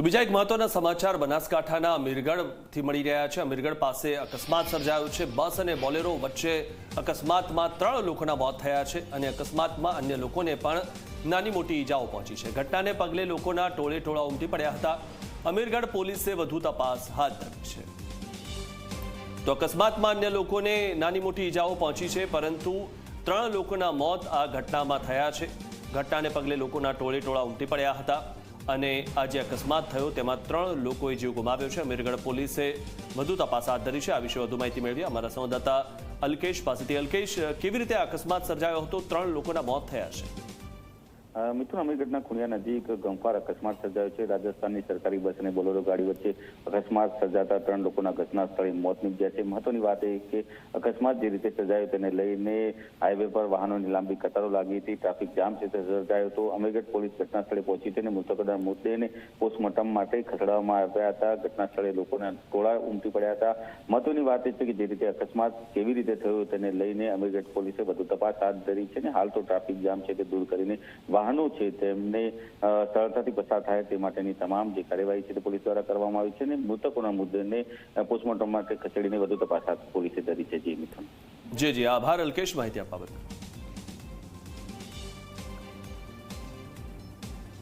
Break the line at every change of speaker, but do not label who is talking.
તો બીજા એક મહત્વના સમાચાર બનાસકાંઠાના અમીરગઢથી મળી રહ્યા છે. અમીરગઢ પાસે અકસ્માત સર્જાયો છે. બસ અને બોલેરો વચ્ચે અકસ્માતમાં ત્રણ લોકોના મોત થયા છે અને અકસ્માતમાં અન્ય લોકોને પણ નાની મોટી ઈજાઓ પહોંચી છે. ઘટનાને પગલે લોકોના ટોળે ટોળા ઉમટી પડ્યા હતા. અમીરગઢ પોલીસે વધુ તપાસ હાથ ધરી છે. તો અકસ્માતમાં અન્ય લોકોને નાની મોટી ઈજાઓ પહોંચી છે, પરંતુ ત્રણ લોકોના મોત આ ઘટનામાં થયા છે. ઘટનાને પગલે લોકોના ટોળે ટોળા ઉમટી પડ્યા હતા. અને આ જે અકસ્માત થયો, તેમાં ત્રણ લોકોએ જીવ ગુમાવ્યો છે. અમીરગઢ પોલીસે વધુ તપાસ હાથ ધરી છે. આ વિશે વધુ માહિતી મેળવી અમારા સંવાદદાતા અલ્કેશ પાસેથી. અલ્કેશ, કેવી રીતે અકસ્માત સર્જાયો હતો? ત્રણ લોકોના મોત થયા છે.
અ, મિથુન અમીરગઢના ખુણિયા નજીક ગંફાર અકસ્માત સર્જાયો છે. રાજસ્થાનની સરકારી બસ અને બોલેરો ગાડી વચ્ચે અકસ્માત સર્જાતા ત્રણ લોકોના ઘટના સ્થળે મોત નીપજ્યા છે. મહત્વની વાત એ કે અકસ્માત જે રીતે સર્જાયો તેને લઈને હાઈવે પર વાહનોની લાંબી કતારો લાગી હતી. ટ્રાફિક જામ છે તે સર્જાયો હતો. અમીરગઢ પોલીસ ઘટના સ્થળે પહોંચી હતી અને મૃતકોના મૃતદેહને પોસ્ટમોર્ટમ માટે ખસેડવામાં આવ્યા હતા. ઘટના સ્થળે લોકોના ટોળા ઉમટી પડ્યા હતા. મહત્વની વાત એ છે કે જે રીતે અકસ્માત કેવી રીતે થયો તેને લઈને અમીરગઢ પોલીસે વધુ તપાસ હાથ ધરી છે અને હાલ તો ટ્રાફિક જામ છે તે દૂર કરીને વાહનો છે તેમને સરળતાથી પસાર થાય તે માટેની તમામ જે કાર્યવાહી છે તે પોલીસ દ્વારા કરવામાં આવી છે અને મૃતકોના મુદ્દેને પોસ્ટમોર્ટમ માટે ખસેડીને વધુ તપાસ હાથ પોલીસે ધરી છે જી મિથુન.
જી જી, આભાર અલ્કેશ, માહિતી આપવા બદલ.